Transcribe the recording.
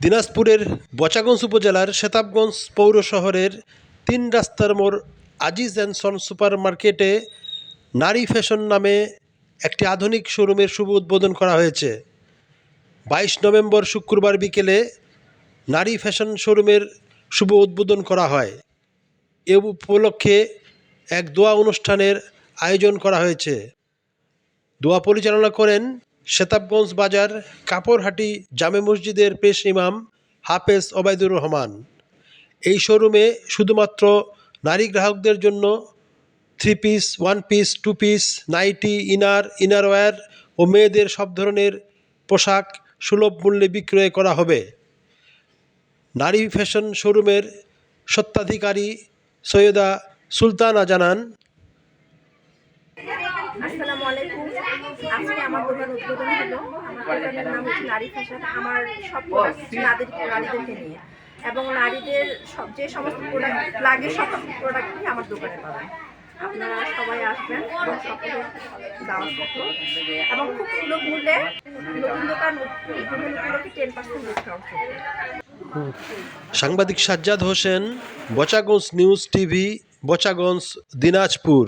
দিনাজপুরের বচাগঞ্জ উপজেলার সেতাবগঞ্জ পৌর শহরের তিন রাস্তার মোড় আজিজ অ্যান্ড সন সুপার মার্কেটে নারী ফ্যাশন নামে একটি আধুনিক শোরুমের শুভ উদ্বোধন করা হয়েছে। বাইশ নভেম্বর শুক্রবার বিকেলে নারী ফ্যাশন শোরুমের শুভ উদ্বোধন করা হয়। এ উপলক্ষে এক দোয়া অনুষ্ঠানের আয়োজন করা হয়েছে। দোয়া পরিচালনা করেন সেতাবগঞ্জ বাজার কাপড়হাটি জামে মসজিদের পেশ ইমাম হাফেজ ওবায়দুর রহমান। এই শোরুমে শুধুমাত্র নারী গ্রাহকদের জন্য three piece one piece two piece nighty inner innerwear ও মেয়েদের সব ধরনের পোশাক সুলভ মূল্যে বিক্রয় করা হবে। নারী ফ্যাশন শোরুমের স্বত্বাধিকারী সৈয়দা সুলতানা জানান আসসালামু আলাইকুম। আজকে আমার দোকান উদ্বোধন হলো। আমার দোকানের নাম হচ্ছে নারী ফ্যাশন আমার সব প্রোডাক্ট নারীদের নারীদেরকে নিয়ে। এবং নারীদের সব যে সমস্ত প্রোডাক্ট লাগে সব প্রোডাক্টই আমার দোকানে পাবেন। আপনারা সবাই আসবেন এবং সকলের দাওয়াত থাকল এবং খুব সুলভ মূল্যে নতুন দোকান উপলক্ষে টেন পার্সেন্ট ডিসকাউন্ট সাংবাদিক সাজ্জাদ হোসেন বচাগঞ্জ নিউজ টিভি বচাগঞ্জ দিনাজপুর।